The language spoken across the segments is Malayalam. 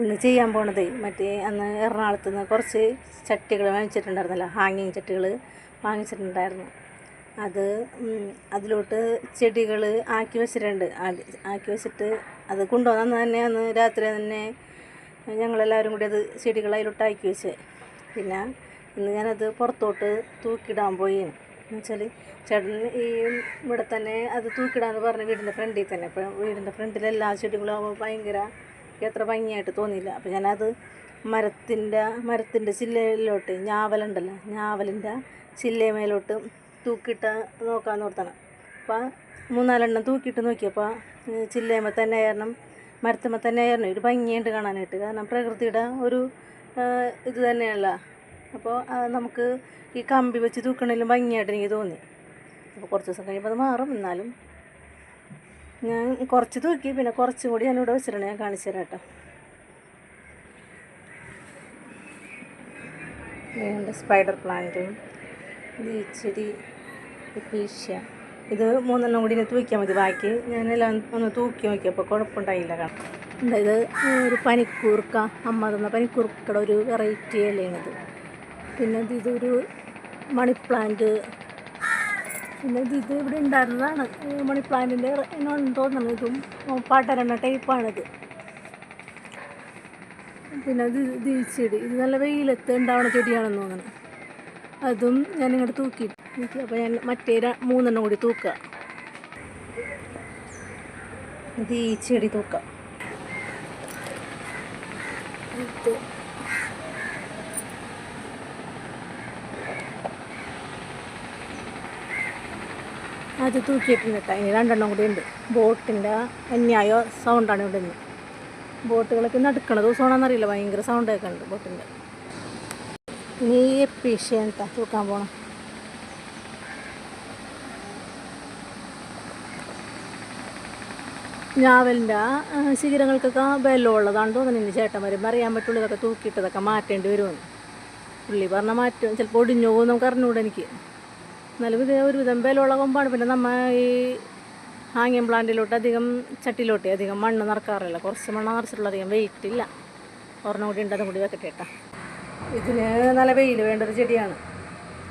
ഇന്ന് ചെയ്യാൻ പോണത് മറ്റേ അന്ന് എറണാകുളത്ത് നിന്ന് കുറച്ച് ചട്ടികൾ വാങ്ങിച്ചിട്ടുണ്ടായിരുന്നല്ലോ ഹാങ്ങിങ് ചട്ടികൾ വാങ്ങിച്ചിട്ടുണ്ടായിരുന്നു. അത് അതിലോട്ട് ചെടികൾ ആക്കി വെച്ചിട്ടുണ്ട്. ആക്കി വെച്ചിട്ട് അത് കൊണ്ടുവന്നു തന്നെ അന്ന് രാത്രി തന്നെ ഞങ്ങളെല്ലാവരും കൂടി അത് ചെടികൾ അതിലോട്ട് ആക്കി വെച്ച്. പിന്നെ ഇന്ന് ഞാനത് പുറത്തോട്ട് തൂക്കിടാൻ പോയി. എന്ന് വെച്ചാൽ ചേട്ടൻ ഈ ഇവിടെ തന്നെ അത് തൂക്കിടാന്ന് പറഞ്ഞ വീടിന്റെ ഫ്രണ്ടിൽ തന്നെ. അപ്പോൾ വീടിന്റെ ഫ്രണ്ടിൽ എല്ലാ ചെടികളും ഭയങ്കര എനിക്ക് അത്ര ഭംഗിയായിട്ട് തോന്നിയില്ല. അപ്പോൾ ഞാനത് മരത്തിന്റെ മരത്തിന്റെ ചില്ലയിലോട്ട് ഞാവലുണ്ടല്ലോ ഞാവലിന്റെ ചില്ലയമേലോട്ട് തൂക്കിയിട്ട് നോക്കാമെന്ന് ഓർത്തണം അപ്പോൾ മൂന്നാലെണ്ണം തൂക്കിയിട്ട് നോക്കിയപ്പോൾ ചില്ലയമ്മ തന്നെ ആയിരണം മരത്തമ്മ തന്നെ ആയിരുന്നു. ഒരു ഭംഗിയുണ്ട് കാണാനായിട്ട്. കാരണം പ്രകൃതിയുടെ ഒരു ഇത് തന്നെയല്ല അപ്പോൾ നമുക്ക് ഈ കമ്പി വെച്ച് തൂക്കണേലും ഭംഗിയായിട്ട് എനിക്ക് തോന്നി. അപ്പോൾ കുറച്ച് ദിവസം കഴിയുമ്പോൾ അത് മാറും. എന്നാലും ഞാൻ കുറച്ച് തൂക്കി പിന്നെ കുറച്ചും കൂടി ഞാനിവിടെ വെച്ചിട്ടുണ്ട്. ഞാൻ കാണിച്ചു തരാം കേട്ടോ. സ്പൈഡർ പ്ലാന്റും ഇച്ചിരി ഫീഷ്യ ഇത് മൂന്നെണ്ണം കൂടി ഇങ്ങനെ തൂക്കിയാൽ മതി. ബാക്കി ഞാനെല്ലാം ഒന്ന് തൂക്കി നോക്കിയപ്പോൾ കുഴപ്പമുണ്ടായില്ല കാണാം ഇത് ഒരു പനിക്കൂർക്ക അമ്മ തന്ന പനിക്കൂർക്കയുടെ ഒരു വെറൈറ്റി അല്ലേ ഇത്. പിന്നെ ഇത് ഇതൊരു മണി പ്ലാന്റ് പിന്നെ ഇത് ഇവിടെ ഉണ്ടായിരുന്നതാണ്. മണി പ്ലാന്റിന്റെ എന്നോട് തോന്നുന്നത് ഇതും പാട്ടരണ ടൈപ്പാണിത് പിന്നെ ഇത് ഇത് ഈ ചെടി. ഇത് നല്ല വെയിലത്ത് ഉണ്ടാവുന്ന ചെടിയാണെന്ന് തോന്നുന്നു. അതും ഞാൻ ഇങ്ങോട്ട് തൂക്കി. അപ്പോൾ ഞാൻ മറ്റേ മൂന്നെണ്ണം കൂടി തൂക്കുക. ഇത് ഈ ചെടി തൂക്കാം അത് തൂക്കിയിട്ടുണ്ട് കേട്ടോ ഇനി രണ്ടെണ്ണം കൂടി ഉണ്ട്. ബോട്ടിന്റെ അന്യായ സൗണ്ടാണ് ഇവിടെ നിന്ന് ബോട്ടുകളൊക്കെ നടുക്കണ ദിവസമാണെന്നറിയില്ല ഭയങ്കര സൗണ്ടൊക്കെ ഉണ്ട് ബോട്ടിന്റെ. നീ ഈ എപ്പീഷ്യ കേട്ടോ തൂക്കാൻ പോണം? ഞാവലിന്റെ ശിഖരങ്ങൾക്കൊക്കെ ബലമുള്ളതാണ് ചേട്ടൻ വരും അറിയാൻ പറ്റുള്ളൂ ഇതൊക്കെ തൂക്കിയിട്ടതൊക്കെ മാറ്റേണ്ടി വരുമെന്ന്. പുള്ളി പറഞ്ഞാൽ മാറ്റും ചിലപ്പോൾ ഒടിഞ്ഞു പോകും നമുക്ക് അറിഞ്ഞുകൂടെ എനിക്ക്. എന്നാലും ഒരു ബലമുള്ള കൊമ്പാണ്. പിന്നെ നമ്മൾ ഈ ഹാങ്ങിങ് പ്ലാന്റിലോട്ട് അധികം ചട്ടിയിലോട്ട് അധികം മണ്ണ് നിറക്കാറില്ല. കുറച്ച് മണ്ണ് നിറച്ചിട്ടുള്ള അധികം വെയിറ്റ് ഇല്ല. ഒരെണ്ണം കൂടി ഉണ്ട് അതും കൂടി വെക്കട്ടെ കേട്ടോ ഇതിന് നല്ല വെയിൽ വേണ്ട ഒരു ചെടിയാണ്.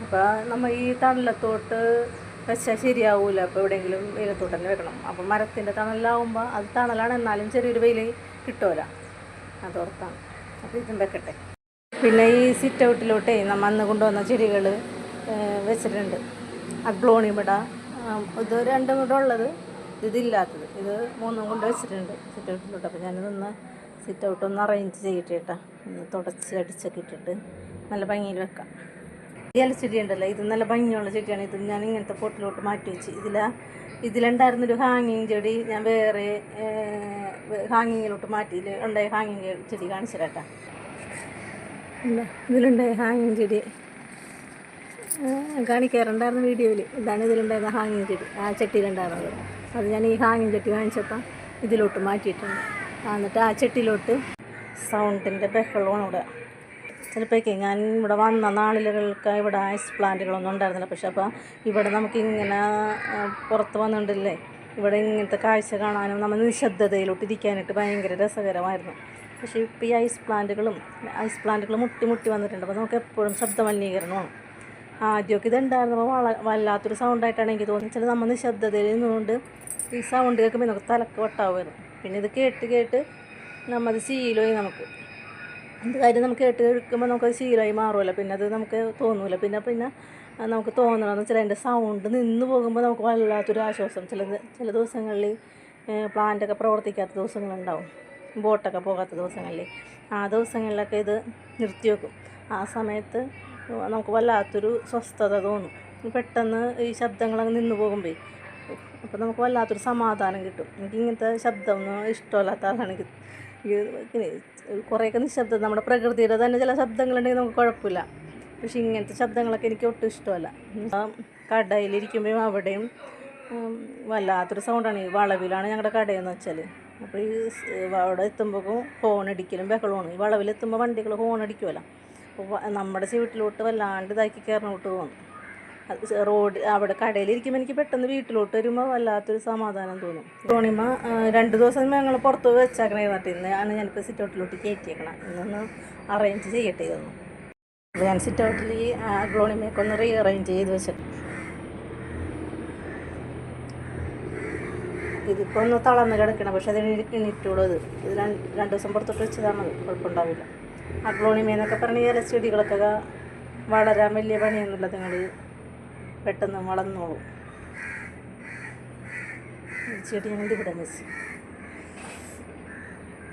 അപ്പോൾ നമ്മൾ ഈ തണലത്തോട്ട് വെച്ചാൽ ശരിയാവൂല. അപ്പോൾ എവിടെയെങ്കിലും വെയിലത്തോട്ട് തന്നെ വെക്കണം. അപ്പോൾ മരത്തിന്റെ തണലാവുമ്പോൾ അത് തണലാണ്. എന്നാലും ചെറിയൊരു വെയിൽ കിട്ടുമല്ല അതോർത്താണ് അപ്പോൾ ഇതും വെക്കട്ടെ. പിന്നെ ഈ സിറ്റ് ഔട്ടിലോട്ടേ നമ്മൾ അന്ന് കൊണ്ടുവന്ന ചെടികൾ വെച്ചിട്ടുണ്ട്. അഗ്ലോണിമിട. ഇത് രണ്ടും കൂടെ ഉള്ളത് ഇതില്ലാത്തത്. ഇത് മൂന്നും കൊണ്ട് വെച്ചിട്ടുണ്ട് സിറ്റ് ഔട്ടിലോട്ട് അപ്പോൾ ഞാനിതൊന്ന് സിറ്റ് ഔട്ട് ഒന്ന് അറേഞ്ച് ചെയ്യട്ടെ കേട്ടോ. ഒന്ന് തുടച്ച് അടിച്ചൊക്കെ ഇട്ടിട്ട് നല്ല ഭംഗിയിൽ വെക്കാം. ഈ ചെടി ഉണ്ടല്ലോ. ഇത് നല്ല ഭംഗിയുള്ള ചെടിയാണ്. ഇത് ഞാൻ ഇങ്ങനത്തെ പൊട്ടിലോട്ട് മാറ്റി വെച്ച്. ഇതില ഇതിലുണ്ടായിരുന്നൊരു ഹാങ്ങിങ് ചെടി ഞാൻ വേറെ ഹാങ്ങിങ്ങിലോട്ട് മാറ്റി. ഇതിൽ ഉണ്ടായ ഹാങ്ങിങ് ചെടി കാണിച്ചു തരാം കേട്ടോ. ഇതിലുണ്ടായ ഹാങ്ങിങ് ചെടി. കാണിക്കാറുണ്ടായിരുന്ന വീഡിയോയിൽ ഇതാണ് ഇതിലുണ്ടായിരുന്ന ഹാങ്ങിങ് ചെടി ആ ചട്ടിയിലുണ്ടായിരുന്നത്. അത് ഞാൻ ഈ ഹാങ്ങിങ് ചട്ടി വാങ്ങിച്ചപ്പം ഇതിലോട്ട് മാറ്റിയിട്ടുണ്ട്. എന്നിട്ട് ആ ചട്ടിയിലോട്ട് സൗണ്ടിന്റെ ബഹളമാണ് ഇവിടെ. ചിലപ്പോഴേക്ക് ഞാൻ ഇവിടെ വന്ന നാളിലുകൾക്ക് ഇവിടെ ഐസ് പ്ലാന്റുകളൊന്നും ഉണ്ടായിരുന്നില്ല. പക്ഷെ അപ്പോൾ ഇവിടെ നമുക്കിങ്ങനെ പുറത്ത് വന്നിട്ടില്ലേ? ഇവിടെ ഇങ്ങനത്തെ കാഴ്ച കാണാനും നമ്മൾ നിശബ്ദതയിലോട്ട് ഇരിക്കാനായിട്ട് ഭയങ്കര രസകരമായിരുന്നു. പക്ഷേ ഇപ്പോൾ ഈ ഐസ് പ്ലാന്റുകളും ഐസ് പ്ലാന്റുകളും മുട്ടി മുട്ടി വന്നിട്ടുണ്ട്. അപ്പോൾ നമുക്ക് എപ്പോഴും ശബ്ദ മലിനീകരണമാണ് ആദ്യമൊക്കെ ഇതുണ്ടായിരുന്നപ്പോൾ വള വല്ലാത്തൊരു സൗണ്ടായിട്ടാണ് എനിക്ക് തോന്നുന്നത് ചില നമ്മൾ നിശബ്ദതയിൽ നിന്നുകൊണ്ട് ഈ സൗണ്ട് കേൾക്കുമ്പോൾ നമുക്ക് തലക്ക് വട്ടാവുമായിരുന്നു. പിന്നെ ഇത് കേട്ട് കേട്ട് നമ്മത് ശീലമായി നമുക്ക്. എന്ത് കാര്യം നമുക്ക് കേട്ട് കേൾക്കുമ്പോൾ നമുക്കത് ശീലമായി മാറുമല്ലോ. പിന്നെ അത് നമുക്ക് തോന്നില്ല പിന്നെ പിന്നെ നമുക്ക് തോന്നണമെന്ന് വെച്ചാൽ അതിന്റെ സൗണ്ട് നിന്ന് പോകുമ്പോൾ നമുക്ക് വല്ലാത്തൊരു ആശ്വാസം. ചില ചില ദിവസങ്ങളിൽ പ്ലാന്റൊക്കെ പ്രവർത്തിക്കാത്ത ദിവസങ്ങളുണ്ടാവും. ബോട്ടൊക്കെ പോകാത്ത ദിവസങ്ങളിൽ. ആ ദിവസങ്ങളിലൊക്കെ ഇത് നിർത്തി വെക്കും ആ സമയത്ത് നമുക്ക് വല്ലാത്തൊരു സ്വസ്ഥത തോന്നും. പെട്ടെന്ന് ഈ ശബ്ദങ്ങളങ്ങ് നിന്ന് പോകുമ്പോൾ അപ്പോൾ നമുക്ക് വല്ലാത്തൊരു സമാധാനം കിട്ടും. എനിക്ക് ഇങ്ങനത്തെ ശബ്ദമൊന്നും ഇഷ്ടമല്ലാത്ത ആളാണ്. ഈ ഇത് ഇങ്ങനെ കുറേയൊക്കെ നിശബ്ദം നമ്മുടെ പ്രകൃതിയുടെ തന്നെ ചില ശബ്ദങ്ങളുണ്ടെങ്കിൽ നമുക്ക് കുഴപ്പമില്ല. പക്ഷേ ഇങ്ങനത്തെ ശബ്ദങ്ങളൊക്കെ എനിക്ക് ഒട്ടും ഇഷ്ടമല്ല. കടയിലിരിക്കുമ്പോഴും അവിടെയും വല്ലാത്തൊരു സൗണ്ടാണ്. ഈ വളവിലാണ് ഞങ്ങളുടെ കടയെന്ന് വെച്ചാൽ അപ്പോൾ ഈ അവിടെ എത്തുമ്പോഴേക്കും ഹോൺ അടിക്കലും ബഹളമാണ് ഈ വളവിലെത്തുമ്പോൾ വണ്ടികൾ ഹോൺ അടിക്കുമല്ലോ നമ്മുടെ വീട്ടിലോട്ട് വല്ലാണ്ട് ഇതാക്കി കയറിനോട്ട് തോന്നും. റോഡ് അവിടെ കടയിലിരിക്കുമ്പോൾ എനിക്ക് പെട്ടെന്ന് വീട്ടിലോട്ട് വരുമ്പോൾ വല്ലാത്തൊരു സമാധാനം തോന്നും. ടോണിമ രണ്ട് ദിവസം ഞങ്ങൾ പുറത്ത് വെച്ചേക്കണേ നട്ടിൽ ആണ് ഞാനിപ്പോൾ സിറ്റ് ഔട്ടിലോട്ട് കയറ്റിയേക്കണം ഇന്നൊന്ന് അറേഞ്ച് ചെയ്യട്ടെ ഇതൊന്നും. അപ്പോൾ ഞാൻ സിറ്റ് ഔട്ടിൽ ഈ ഗ്ലോണിമയൊക്കെ ഒന്ന് റീ അറേഞ്ച് ചെയ്ത് വെച്ചിട്ട്. ഇതിപ്പോൾ ഒന്ന് തളർന്ന് കിടക്കണം പക്ഷെ അതിന് ഇണിട്ടുള്ളൂ ഇത് രണ്ട് ദിവസം പുറത്തോട്ട് വെച്ചതാണ് മതി കുഴപ്പമുണ്ടാവില്ല അഗ്ലോണിമയെന്നൊക്കെ പറഞ്ഞ ചില ഇലച്ചെടികളൊക്കെ വളരാൻ വലിയ പണിയൊന്നുമില്ല നിങ്ങൾ പെട്ടെന്ന് വളർന്നോളും. ചെടി ഞങ്ങൾ ഇവിടെ മിസ്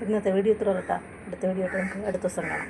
ഇന്നത്തെ വീഡിയോ ഇത്ര കേട്ടോ അടുത്ത വീഡിയോ ആയിട്ട് നമുക്ക് അടുത്ത ദിവസം കാണാം.